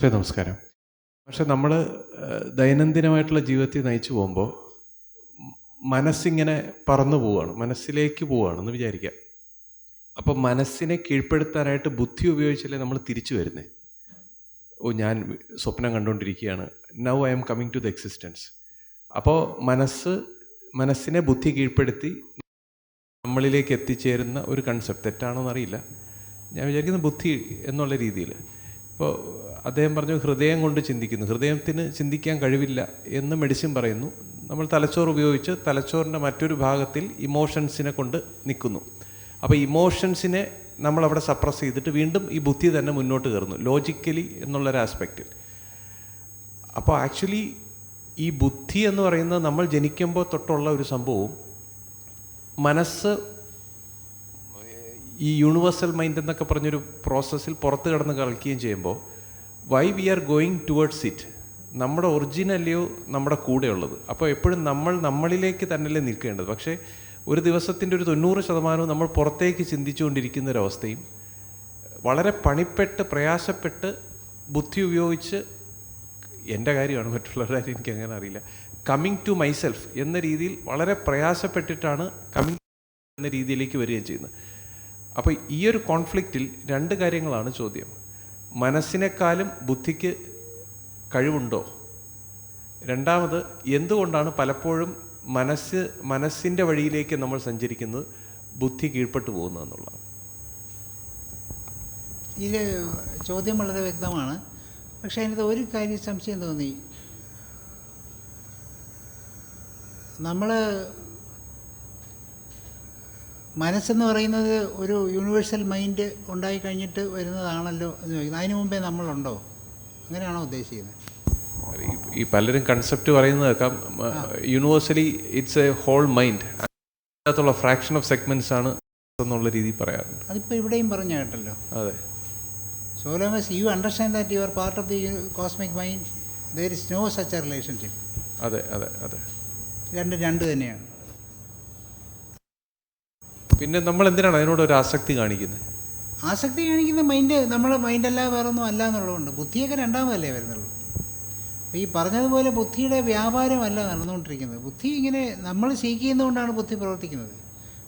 പക്ഷേ നമസ്കാരം. പക്ഷെ നമ്മൾ ദൈനംദിനമായിട്ടുള്ള ജീവിതത്തിൽ നയിച്ചു പോകുമ്പോൾ മനസ്സിങ്ങനെ പറന്നു പോവുകയാണ് മനസ്സിലേക്ക് പോവുകയാണെന്ന് വിചാരിക്കാം അപ്പം മനസ്സിനെ കീഴ്പ്പെടുത്താനായിട്ട് ബുദ്ധി ഉപയോഗിച്ചല്ലേ നമ്മൾ തിരിച്ചു വരുന്നത് ഓ ഞാൻ സ്വപ്നം കണ്ടുകൊണ്ടിരിക്കുകയാണ്. Now I am coming to the existence അപ്പോൾ മനസ്സ് മനസ്സിനെ ബുദ്ധി കീഴ്പ്പെടുത്തി നമ്മളിലേക്ക് എത്തിച്ചേരുന്ന ഒരു കൺസെപ്റ്റ് തെറ്റാണോ എന്നറിയില്ല ഞാൻ വിചാരിക്കുന്നത് ബുദ്ധി എന്നുള്ള രീതിയിൽ. ഇപ്പോൾ അദ്ദേഹം പറഞ്ഞു ഹൃദയം കൊണ്ട് ചിന്തിക്കുന്നു. ഹൃദയത്തിന് ചിന്തിക്കാൻ കഴിവില്ല എന്ന് മെഡിസിൻ പറയുന്നു. നമ്മൾ തലച്ചോറ് ഉപയോഗിച്ച് തലച്ചോറിന്റെ മറ്റൊരു ഭാഗത്തിൽ ഇമോഷൻസിനെ കൊണ്ട് നിൽക്കുന്നു. അപ്പോൾ ഇമോഷൻസിനെ നമ്മൾ അവിടെ സപ്രസ് ചെയ്തിട്ട് വീണ്ടും ഈ ബുദ്ധി തന്നെ മുന്നോട്ട് കയറുന്നു ലോജിക്കലി എന്നുള്ളൊരു ആസ്പെക്റ്റിൽ അപ്പോൾ ആക്ച്വലി ഈ ബുദ്ധി എന്ന് പറയുന്നത് നമ്മൾ ജനിക്കുമ്പോൾ തൊട്ടുള്ള ഒരു സംഭവവും മനസ്സ് ഈ യൂണിവേഴ്സൽ മൈൻഡ് എന്നൊക്കെ പറഞ്ഞൊരു പ്രോസസ്സിൽ പുറത്ത് കിടന്ന് കളിക്കുകയും ചെയ്യുമ്പോൾ why we are going towards it നമ്മുടെ ഒറിജിനല്ലയോ നമ്മുടെ കൂടെ കൂടെയുള്ളത്. അപ്പോൾ എപ്പോഴും നമ്മൾ നമ്മളിലേക്ക് തന്നെയല്ലേ നിൽക്കേണ്ടത്. പക്ഷേ ഒരു ദിവസത്തിന്റെ ഒരു തൊണ്ണൂറ് ശതമാനവും നമ്മൾ പുറത്തേക്ക് ചിന്തിച്ചുകൊണ്ടിരിക്കുന്ന ഒരവസ്ഥയും വളരെ പണിപ്പെട്ട് പ്രയാസപ്പെട്ട് ബുദ്ധി ഉപയോഗിച്ച് എന്റെ കാര്യമാണ് മറ്റുള്ളവരുടെ കാര്യം എനിക്ക് അങ്ങനെ അറിയില്ല. കമ്മിങ് ടു മൈസെൽഫ് എന്ന രീതിയിൽ വളരെ പ്രയാസപ്പെട്ടിട്ടാണ് കമ്മിങ് എന്ന രീതിയിലേക്ക് വരികയും ചെയ്യുന്നത്. അപ്പോൾ ഈ ഒരു കോൺഫ്ലിക്റ്റിൽ രണ്ട് കാര്യങ്ങളാണ് ചോദ്യം. മനസ്സിനേക്കാളും ബുദ്ധിക്ക് കഴിവുണ്ടോ? രണ്ടാമത് എന്തുകൊണ്ടാണ് പലപ്പോഴും മനസ്സ് മനസ്സിന്റെ വഴിയിലേക്ക് നമ്മൾ സഞ്ചരിക്കുന്നത് ബുദ്ധി കീഴ്പ്പെട്ടു പോകുന്നതെന്നുള്ളത് ഇതിൽ ചോദ്യം വളരെ വ്യക്തമാണ്. പക്ഷേ അതിനകത്ത് ഒരു കാര്യം സംശയം തോന്നി. നമ്മൾ മനസ്സെന്ന് പറയുന്നത് ഒരു യൂണിവേഴ്സൽ മൈൻഡ് ഉണ്ടായി കഴിഞ്ഞിട്ട് വരുന്നതാണല്ലോ എന്ന് ചോദിക്കുന്നത്. അതിനു മുമ്പേ നമ്മളുണ്ടോ? അങ്ങനെയാണോ ഉദ്ദേശിക്കുന്നത്? ഈ- പലരും കൺസെപ്റ്റ് പറയുന്നത് കേൾക്കാം. Universally it's a whole mind അതിനകത്തുള്ള ഫ്രാക്ഷൻ ഓഫ് സെഗ്മെന്റ്സ് ആണ് എന്നുള്ള രീതിയിൽ പറയാറുണ്ട്. അതിപ്പോൾ ഇവിടെയും പറഞ്ഞു കേട്ടല്ലോ. അതെ. So long as you understand that you are part of the cosmic mind there is no such a relationship അതെ അതെ അതെ. രണ്ട് രണ്ട് തന്നെയാണ്. പിന്നെ നമ്മൾ എന്തിനാണ് അതിനോട് ഒരു ആസക്തി കാണിക്കുന്നത്? ആസക്തി കാണിക്കുന്ന മൈൻഡ് നമ്മൾ മൈൻഡല്ല വേറൊന്നും അല്ല എന്നുള്ളതുകൊണ്ട്. ബുദ്ധിയൊക്കെ രണ്ടാമതല്ലേ വരുന്നുള്ളൂ. ഈ പറഞ്ഞതുപോലെ ബുദ്ധിയുടെ വ്യാപാരമല്ല നടന്നുകൊണ്ടിരിക്കുന്നത്. ബുദ്ധി ഇങ്ങനെ നമ്മൾ സീക്ക് ചെയ്യുന്നതുകൊണ്ടാണ് ബുദ്ധി പ്രവർത്തിക്കുന്നത്.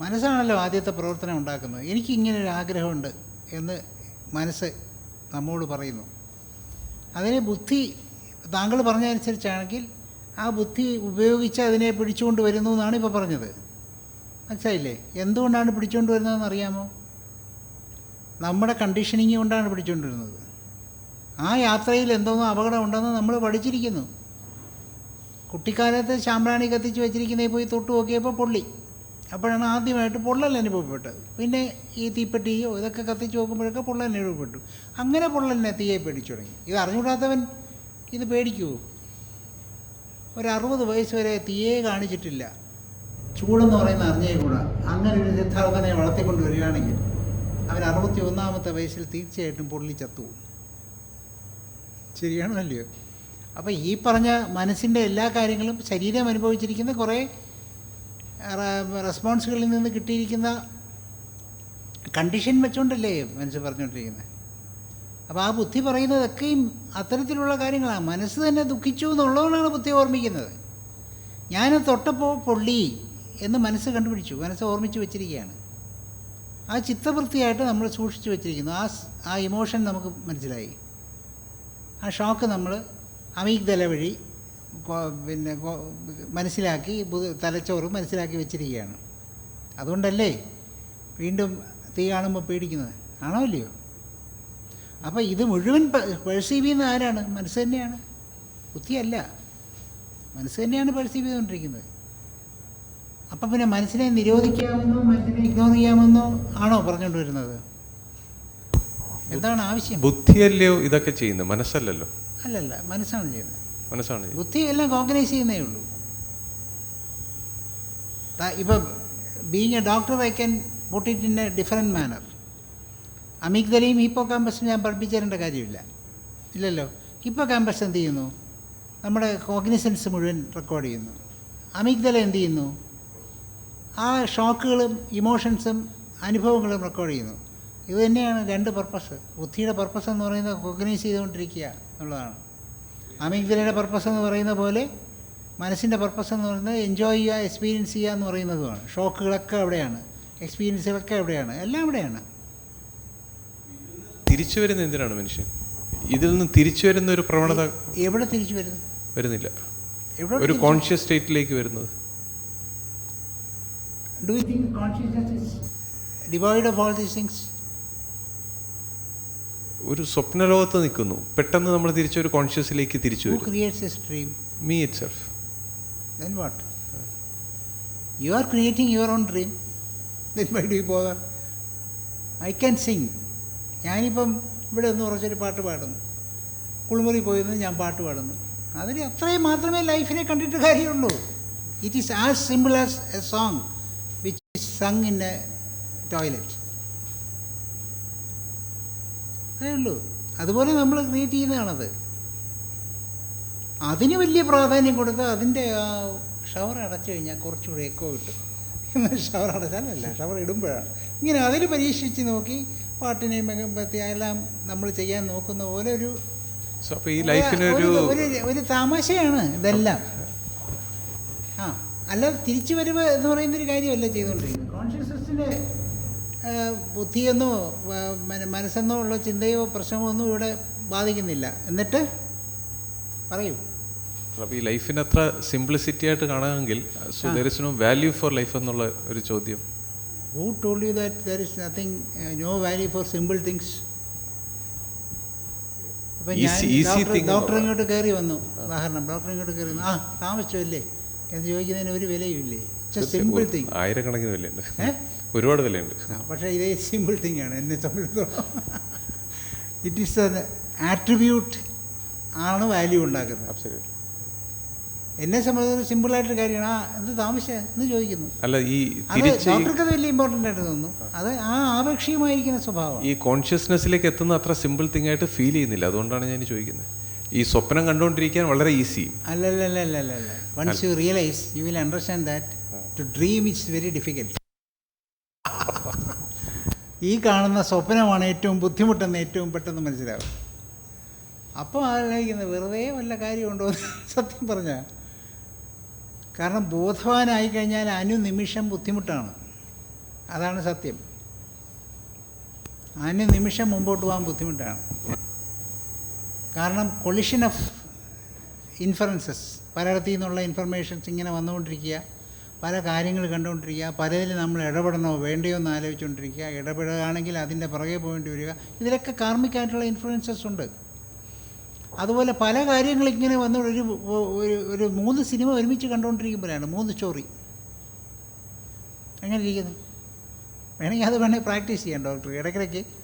മനസ്സാണല്ലോ ആദ്യത്തെ പ്രവർത്തനം ഉണ്ടാക്കുന്നത്. എനിക്ക് ഇങ്ങനെ ഒരു ആഗ്രഹമുണ്ട് എന്ന് മനസ്സ് നമ്മോട് പറയുന്നു. അതിനെ ബുദ്ധി താങ്കൾ പറഞ്ഞതനുസരിച്ചാണെങ്കിൽ ആ ബുദ്ധി ഉപയോഗിച്ച് അതിനെ പിടിച്ചുകൊണ്ട് വരുന്നു എന്നാണ് ഇപ്പോൾ പറഞ്ഞത്. മനസ്സിലായില്ലേ? എന്തുകൊണ്ടാണ് പിടിച്ചുകൊണ്ട് വരുന്നതെന്ന് അറിയാമോ? നമ്മുടെ കണ്ടീഷനിങ് കൊണ്ടാണ് പിടിച്ചുകൊണ്ടിരുന്നത് ആ യാത്രയിൽ എന്തോന്നോ അപകടം ഉണ്ടെന്ന് നമ്മൾ പഠിച്ചിരിക്കുന്നു. കുട്ടിക്കാലത്ത് ശാമ്പ്രാണി കത്തിച്ച് വെച്ചിരിക്കുന്നതിൽ പോയി തൊട്ട് നോക്കിയപ്പോൾ പൊള്ളി. അപ്പോഴാണ് ആദ്യമായിട്ട് പൊള്ളൽ അനുഭവപ്പെട്ടത്. പിന്നെ ഈ തീപ്പെട്ടിയോ ഇതൊക്കെ കത്തിച്ച് നോക്കുമ്പോഴൊക്കെ പൊള്ളൽ അനുഭവപ്പെട്ടു. അങ്ങനെ പൊള്ളലിനെ തീയെ പേടിച്ചു തുടങ്ങി. ഇത് അറിഞ്ഞുകൂടാത്തവൻ ഇത് പേടിക്കുമോ ഒരു അറുപത് വയസ്സ് വരെ തീയെ കാണിച്ചിട്ടില്ല. ചൂടെന്ന് പറയുന്ന അറിഞ്ഞേ കൂട. അങ്ങനെ ഒരു സിദ്ധാർത്ഥനെ വളർത്തിക്കൊണ്ട് വരികയാണെങ്കിൽ അവൻ അറുപത്തി ഒന്നാമത്തെ വയസ്സിൽ തീർച്ചയായിട്ടും പൊള്ളി ചത്തുപോകും ശരിയാണോ അല്ലയോ? അപ്പോൾ ഈ പറഞ്ഞ മനസ്സിന്റെ എല്ലാ കാര്യങ്ങളും ശരീരം അനുഭവിച്ചിരിക്കുന്ന കുറേ റെസ്പോൺസുകളിൽ നിന്ന് കിട്ടിയിരിക്കുന്ന കണ്ടീഷൻ വെച്ചുകൊണ്ടല്ലേ മനസ്സ് പറഞ്ഞുകൊണ്ടിരിക്കുന്നത് അപ്പോൾ ആ ബുദ്ധി പറയുന്നതൊക്കെയും അത്തരത്തിലുള്ള കാര്യങ്ങളാണ് മനസ്സ് തന്നെ ദുഃഖിച്ചു എന്നുള്ളതുകൊണ്ടാണ് ബുദ്ധി ഓർമ്മിക്കുന്നത്. ഞാൻ തൊട്ടപ്പോൾ പൊള്ളി. എന്ന് മനസ്സ് കണ്ടുപിടിച്ചു. മനസ്സ് ഓർമ്മിച്ച് വെച്ചിരിക്കുകയാണ്. ആ ചിത്തവൃത്തിയായിട്ട് നമ്മൾ സൂക്ഷിച്ചു വെച്ചിരിക്കുന്നു. ആ ആ ഇമോഷൻ നമുക്ക് മനസ്സിലായി. ആ ഷോക്ക് നമ്മൾ അമീഗ്ദല വഴി പിന്നെ മനസ്സിലാക്കി തലച്ചോറും മനസ്സിലാക്കി വെച്ചിരിക്കുകയാണ്. അതുകൊണ്ടല്ലേ വീണ്ടും തീ കാണുമ്പോൾ പേടിക്കുന്നത്? ആണോ അല്ലയോ അപ്പോൾ ഇത് മുഴുവൻ പെർസീവ് ചെയ്യുന്ന ആരാണ്? മനസ്സ് തന്നെയാണ്. ബുദ്ധിയല്ല. മനസ്സ് തന്നെയാണ് പെർസീവ് ചെയ്തുകൊണ്ടിരിക്കുന്നത്. അപ്പം പിന്നെ മനസ്സിനെ നിരോധിക്കാമെന്നോ മനസ്സിനെ ഇഗ്നോർ ചെയ്യാമെന്നോ ആണോ പറഞ്ഞുകൊണ്ട് വരുന്നത്? എന്താണ് ആവശ്യം? ബുദ്ധിയല്ലയോ ഇതൊക്കെ ചെയ്യുന്നത്? മനസ്സല്ലല്ലോ. അല്ലല്ല മനസ്സാണ് ചെയ്യുന്നത്. മനസ്സാണ് ബുദ്ധി എല്ലാം കോർഗനൈസ് ചെയ്യുന്നേ ഉള്ളൂ. ഇപ്പം being a doctor I can put it in a different manner അമിഗ്ദലയും ഹിപ്പോ ക്യാമ്പസും ഞാൻ പഠിപ്പിച്ചേരേണ്ട കാര്യമില്ല. ഇല്ലല്ലോ. ഹിപ്പോ ക്യാമ്പസ് എന്ത് ചെയ്യുന്നു? നമ്മുടെ കോഗ്നിസൻസ് മുഴുവൻ റെക്കോർഡ് ചെയ്യുന്നു. അമിഗ്ദല എന്ത് ചെയ്യുന്നു? ആ ഷോക്കുകളും ഇമോഷൻസും അനുഭവങ്ങളും റെക്കോർഡ് ചെയ്യുന്നു. ഇത് തന്നെയാണ് രണ്ട് പർപ്പസ് ബുദ്ധിയുടെ പർപ്പസ് എന്ന് പറയുന്നത് കോഗ്നൈസ് ചെയ്തുകൊണ്ടിരിക്കുക എന്നുള്ളതാണ്. അമിഗ്ദലയുടെ പർപ്പസ് എന്ന് പറയുന്ന പോലെ മനസ്സിന്റെ പർപ്പസ് എന്ന് പറയുന്നത് എൻജോയ് ചെയ്യുക എക്സ്പീരിയൻസ് ചെയ്യുക എന്ന് പറയുന്നതുമാണ്. ഷോക്കുകളൊക്കെ അവിടെയാണ്. എക്സ്പീരിയൻസുകളൊക്കെ അവിടെയാണ്. എല്ലാം അവിടെയാണ്. തിരിച്ചു വരുന്ന എന്തിനാണ് മനുഷ്യൻ? ഇതിൽ നിന്ന് തിരിച്ചു വരുന്ന ഒരു പ്രവണത എവിടെ തിരിച്ചു വരുന്നു? വരുന്നില്ല. ഒരു കോൺഷ്യസ് സ്റ്റേറ്റിലേക്ക് വരുന്നത്. Do you think consciousness is devoid of all these things? ഒരു സ്വപ്നലോകത്ത് നിൽക്കുന്നു പെട്ടെന്ന് നമ്മൾ കോൺഷ്യസിലേക്ക് തിരിച്ചു ഹു വരും creates a stream me itself then what? You are creating your own dream. Then why do you bother? I can sing. ഞാനിപ്പം ഇവിടെ നിന്ന് കുറച്ചൊരു പാട്ട് പാടുന്നു കുളിമുറി പോയിരുന്നു ഞാൻ പാട്ട് പാടുന്നു അതിന് അത്രയും മാത്രമേ ലൈഫിനെ കണ്ടിട്ട് കാര്യമുള്ളൂ it is as simple as a song sung in a toilet. അതേ ഉള്ളൂ. അതുപോലെ നമ്മൾ ക്രിയേറ്റ് ചെയ്യുന്നതാണത്. അതിന് വലിയ പ്രാധാന്യം കൊടുത്ത് അതിന്റെ ആ ഷവർ അടച്ചു കഴിഞ്ഞാൽ കുറച്ചുകൂടെ എക്കോ കിട്ടും. എന്നാൽ ഷവർ അടച്ചാലല്ല ഷവർ ഇടുമ്പോഴാണ്. ഇങ്ങനെ അതിൽ പരീക്ഷിച്ച് നോക്കി പാട്ടിനെയും എല്ലാം നമ്മൾ ചെയ്യാൻ നോക്കുന്ന പോലെ ഒരു- ഒരു ഒരു തമാശയാണ് ഇതെല്ലാം. ആ അല്ലാതെ തിരിച്ചു വരവ് എന്ന് പറയുന്ന ഒരു കാര്യമല്ല ചെയ്തുകൊണ്ടിരിക്കുന്നത് കോൺഷ്യസ്നസ്സിന്റെ ബുദ്ധിയെന്നോ മനസ്സെന്നോ ഉള്ള ചിന്തയോ പ്രശ്നമോ ഒന്നും ഇവിടെ ബാധിക്കുന്നില്ല. എന്നിട്ട് പറയൂ. അപ്പോൾ ഈ ലൈഫിന് അത്ര സിംപ്ലിസിറ്റി ആയിട്ട് കാണാമെങ്കിൽ so there is no value for life എന്നുള്ള ഒരു ചോദ്യം. Who told you that there is nothing no value for simple things അപ്പം ഞാൻ ഡോക്ടർ ഇങ്ങോട്ട് കയറി വന്നു. ഉദാഹരണം ഡോക്ടർ ഇങ്ങോട്ട് കയറി വന്നു. ആ താമസിച്ചു അല്ലേ എന്ന് ചോദിക്കുന്നതിന് ഒരു വിലയും ഇല്ലേ ഇറ്റ്സ് എ സിമ്പിൾ തിങ് ആയിരക്കണക്കിന് വിലയുണ്ട്? ഒരുപാട് വിലയുണ്ട്. പക്ഷേ ഇതേ സിമ്പിൾ തിങ് ആണ് എന്നെ സംബന്ധിച്ചിടത്തോളം ഇറ്റ് ഈസ് എൻ ആട്രിബ്യൂട്ട് ആണ് വാല്യൂ ഉണ്ടാക്കുന്നത്. എന്നെ സംബന്ധിച്ചൊരു സിമ്പിളായിട്ടൊരു കാര്യമാണ്. ആ എന്ത് താമസിച്ചേ? എന്ന് ചോദിക്കുന്നു. അല്ല ഈ ഡോക്ടർക്ക് അത് വലിയ ഇമ്പോർട്ടന്റ് ആയിട്ട് തോന്നുന്നു. അത് ആ ആപേക്ഷികമായിരിക്കുന്ന സ്വഭാവം ഈ കോൺഷ്യസ്നെസ്സിലേക്ക് എത്തുന്ന അത്ര സിമ്പിൾ തിങ് ആയിട്ട് ഫീൽ ചെയ്യുന്നില്ല. അതുകൊണ്ടാണ് ഞാൻ ചോദിക്കുന്നത്. ഈ സ്വപ്നം കണ്ടുകൊണ്ടിരിക്കാൻ വളരെ easy അല്ലല്ലല്ലല്ല once you realise you will understand that to dream it's very difficult ഈ കാണുന്ന സ്വപ്നമാണ് ഏറ്റവും ബുദ്ധിമുട്ടെന്ന് ഏറ്റവും പെട്ടെന്ന് മനസ്സിലാവും. അപ്പോൾ ആലോചിക്കുന്നത് വെറുതെ വല്ല കാര്യമുണ്ടോ സത്യം പറഞ്ഞാൽ കാരണം ബോധവാനായി കഴിഞ്ഞാൽ അനുനിമിഷം ബുദ്ധിമുട്ടാണ്. അതാണ് സത്യം. അനുനിമിഷം മുമ്പോട്ട് പോകാൻ ബുദ്ധിമുട്ടാണ്. കാരണം കൊളിഷൻ ഓഫ് ഇൻഫറൻസസ് പലയിടത്തു നിന്നുള്ള ഇൻഫർമേഷൻസ് ഇങ്ങനെ വന്നുകൊണ്ടിരിക്കുക. പല കാര്യങ്ങൾ കണ്ടുകൊണ്ടിരിക്കുക. പലതിൽ നമ്മൾ ഇടപെടണോ വേണ്ടയോ എന്ന് ആലോചിച്ചുകൊണ്ടിരിക്കുക. ഇടപെടുകയാണെങ്കിൽ അതിന്റെ പുറകെ പോകേണ്ടി വരിക. ഇതിലൊക്കെ കാർമ്മിക്കായിട്ടുള്ള ഇൻഫ്ലുവൻസസ് ഉണ്ട്. അതുപോലെ പല കാര്യങ്ങൾ ഇങ്ങനെ വന്ന ഒരു ഒരു ഒരു മൂന്ന് സിനിമ ഒരുമിച്ച് കണ്ടുകൊണ്ടിരിക്കുമ്പോഴാണ് മൂന്ന് സ്റ്റോറി എങ്ങനെ ഇരിക്കുന്നു? വേണമെങ്കിൽ അത് വേണമെങ്കിൽ പ്രാക്ടീസ് ചെയ്യാം ഡോക്ടർ. ഇടയ്ക്കിടയ്ക്ക്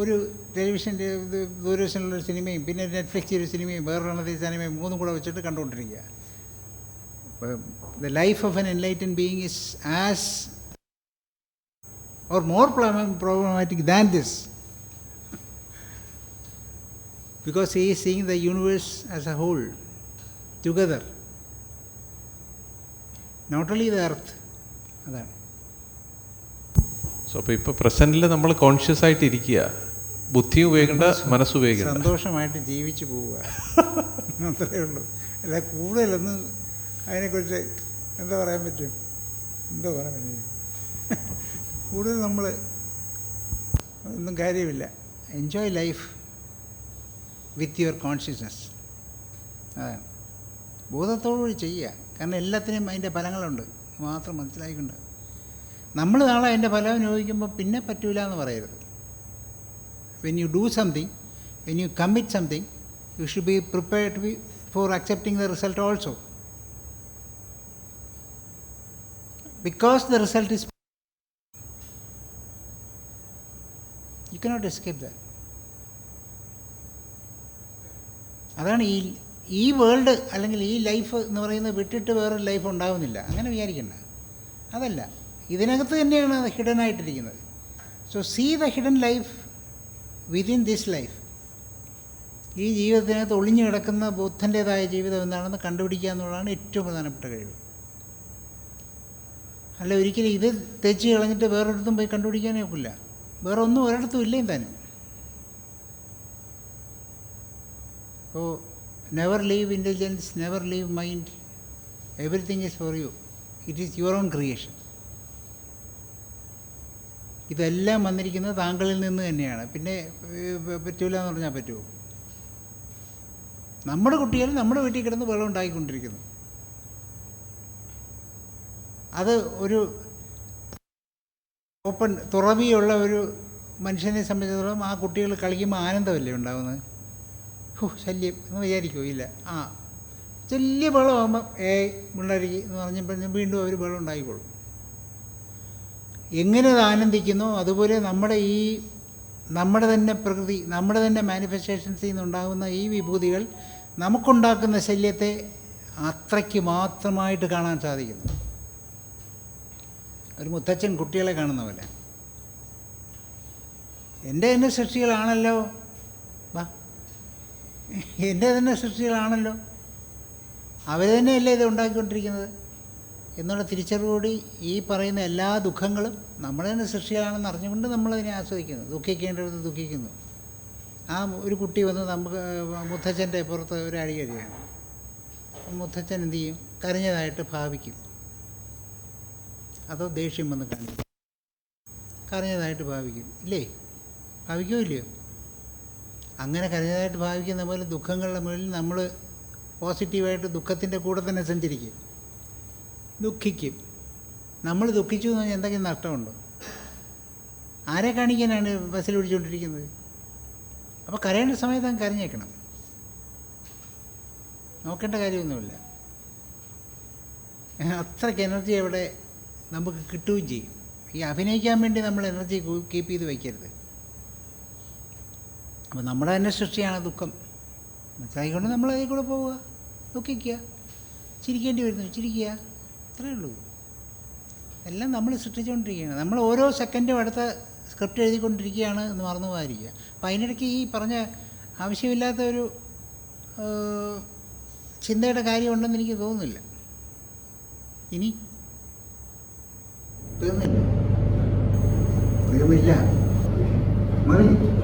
ഒരു ടെലിവിഷന്റെ ഇത് ദൂരദർശനിലൊരു സിനിമയും പിന്നെ നെറ്റ്ഫ്ലിക്സിൽ ഒരു സിനിമയും വേറൊരെണ്ണത്തിൽ സിനിമയും മൂന്നും കൂടെ വെച്ചിട്ട് കണ്ടുകൊണ്ടിരിക്കുക the life of an enlighten being is as or more problematic than this because he is seeing the universe as a whole, together. Not only the earth. അതാണ് സോ അപ്പോൾ ഇപ്പോൾ പ്രസന്റിൽ നമ്മൾ കോൺഷ്യസ് ആയിട്ട് ഇരിക്കുക ബുദ്ധി ഉപയോഗിക്കേണ്ട മനസ്സ് ഉപയോഗിക്കേണ്ട. സന്തോഷമായിട്ട് ജീവിച്ചു പോവുക. അത്രേ ഉള്ളൂ. അല്ല കൂടുതലൊന്നും അതിനെക്കുറിച്ച് എന്താ പറയാൻ പറ്റും? എന്താ പറയാൻ പറ്റും. കൂടുതൽ നമ്മൾ ഒന്നും കാര്യമില്ല. Enjoy life with your consciousness അതാണ് ബോധത്തോടുകൂടി ചെയ്യുക. കാരണം എല്ലാത്തിനും അതിന്റെ ഫലങ്ങളുണ്ട്. മാത്രം മനസ്സിലായിക്കൊണ്ട്. നമ്മൾ നാളെ അതിന്റെ ഫലം ചോദിക്കുമ്പോൾ പിന്നെ പറ്റൂല എന്ന് പറയരുത്. When you do something when you commit something you should be prepared be for accepting the result also because the result is you cannot escape that അതാണ് ഈ ഈ വേൾഡ് അല്ലെങ്കിൽ ഈ ലൈഫ് എന്ന് പറയുന്നത് വിട്ടിട്ട് വേറൊരു ലൈഫ് ഉണ്ടാവുന്നില്ല. അങ്ങനെ വിചാരിക്കണ്ട. അതല്ല. ഇതിനകത്ത് തന്നെയാണ് ഹിഡൻ ആയിട്ടിരിക്കുന്നത്. So see the hidden life within this life ഈ ജീവിതത്തിനകത്ത് ഒളിഞ്ഞു കിടക്കുന്ന ബുദ്ധന്റേതായ ജീവിതം എന്താണെന്ന് കണ്ടുപിടിക്കുക എന്നുള്ളതാണ് ഏറ്റവും പ്രധാനപ്പെട്ട കഴിവ്. അല്ല ഒരിക്കലും ഇത് തെച്ച് കളഞ്ഞിട്ട് വേറൊരിടത്തും പോയി കണ്ടുപിടിക്കാനേ ഒക്കില്ല. വേറെ ഒന്നും ഒരിടത്തും ഇല്ലേ തന്നെ അപ്പോൾ never leave intelligence never leave mind everything is for you it is your own creation ഇതെല്ലാം വന്നിരിക്കുന്നത് താങ്കളിൽ നിന്ന് തന്നെയാണ്. പിന്നെ പറ്റൂല എന്ന് പറഞ്ഞാൽ പറ്റുമോ നമ്മുടെ കുട്ടികൾ നമ്മുടെ വീട്ടിൽ കിടന്ന് വെള്ളം ഉണ്ടായിക്കൊണ്ടിരിക്കുന്നു അത് ഒരു ഓപ്പൺ തുറവിയുള്ള ഒരു മനുഷ്യനെ സംബന്ധിച്ചിടത്തോളം ആ കുട്ടികൾ കളിക്കുമ്പോൾ ആനന്ദമല്ലേ ഉണ്ടാകുന്നത് ഹോ ശല്യം എന്ന് വിചാരിക്കുമോ ഇല്ല. ആ ചെല്ലിയ വെള്ളമാകുമ്പം ഏ മുള്ളരികി എന്ന് പറഞ്ഞപ്പോൾ വീണ്ടും അവർ വെള്ളം ഉണ്ടായിക്കോളും എങ്ങനെ അത് ആനന്ദിക്കുന്നു? അതുപോലെ നമ്മുടെ ഈ നമ്മുടെ തന്നെ പ്രകൃതി നമ്മുടെ തന്നെ മാനിഫെസ്റ്റേഷൻസിൽ നിന്നുണ്ടാകുന്ന ഈ വിഭൂതികൾ നമുക്കുണ്ടാക്കുന്ന ശല്യത്തെ അത്രയ്ക്ക് മാത്രമായിട്ട് കാണാൻ സാധിക്കുന്നു. ഒരു മുത്തച്ഛൻ കുട്ടികളെ കാണുന്ന പോലെ. എന്റെ തന്നെ സൃഷ്ടികളാണല്ലോ. വാ. എന്റെ തന്നെ സൃഷ്ടികളാണല്ലോ. അവർ തന്നെയല്ലേ ഇത് ഉണ്ടാക്കിക്കൊണ്ടിരിക്കുന്നത്? എന്നുള്ള തിരിച്ചറിവോടി ഈ പറയുന്ന എല്ലാ ദുഃഖങ്ങളും നമ്മളെ തന്നെ സൃഷ്ടികളാണെന്ന് അറിഞ്ഞുകൊണ്ട് നമ്മളതിനെ ആസ്വദിക്കുന്നു. ദുഃഖിക്കേണ്ടത് ദുഃഖിക്കുന്നു. ആ ഒരു കുട്ടി വന്ന് നമുക്ക് മുത്തച്ഛന്റെ പുറത്ത് ഒരു അടി കഴിയാണ് മുത്തച്ഛൻ എന്ത് ചെയ്യും? കരഞ്ഞതായിട്ട് ഭാവിക്കും. അതോ ദേഷ്യം വന്ന് കാണിക്കും കരഞ്ഞതായിട്ട് ഭാവിക്കും. ഇല്ലേ? ഭാവിക്കോ ഇല്ലയോ? അങ്ങനെ കരഞ്ഞതായിട്ട് ഭാവിക്കുന്ന പോലെ ദുഃഖങ്ങളുടെ മുകളിൽ നമ്മൾ പോസിറ്റീവായിട്ട് ദുഃഖത്തിന്റെ കൂടെ തന്നെ സഞ്ചരിക്കും. ദുഃഖിക്കും. നമ്മൾ ദുഃഖിച്ചു എന്ന് പറഞ്ഞാൽ എന്തെങ്കിലും നഷ്ടമുണ്ടോ? ആരെ കാണിക്കാനാണ് ബസ്സിൽ പിടിച്ചുകൊണ്ടിരിക്കുന്നത് അപ്പോൾ കരയേണ്ട സമയത്ത് അങ്ങ് കരഞ്ഞേക്കണം. നോക്കേണ്ട കാര്യമൊന്നുമില്ല. അത്രയ്ക്ക് എനർജി അവിടെ നമുക്ക് കിട്ടുകയും ചെയ്യും. ഈ അഭിനയിക്കാൻ വേണ്ടി നമ്മൾ എനർജി കീപ്പ് ചെയ്ത് വയ്ക്കരുത് അപ്പോൾ നമ്മുടെ തന്നെ സൃഷ്ടിയാണ് ദുഃഖം. മനസ്സിലായിക്കൊണ്ട് നമ്മൾ അതിൽ കൂടെ പോവുക. ദുഃഖിക്കുക. ചിരിക്കേണ്ടി വരുന്നു. ചിരിക്കുക. അത്രേ ഉള്ളൂ. എല്ലാം നമ്മൾ സൃഷ്ടിച്ചുകൊണ്ടിരിക്കുകയാണ്. നമ്മൾ ഓരോ സെക്കൻഡും അടുത്ത സ്ക്രിപ്റ്റ് എഴുതിക്കൊണ്ടിരിക്കുകയാണ് എന്ന് മറന്നു പോകാതിരിക്കുക. അപ്പോൾ അതിനിടയ്ക്ക് ഈ പറഞ്ഞ ആവശ്യമില്ലാത്ത ഒരു ചിന്തയുടെ കാര്യമുണ്ടെന്ന് എനിക്ക് തോന്നുന്നില്ല. ഇനി? തീർന്നില്ല മതി.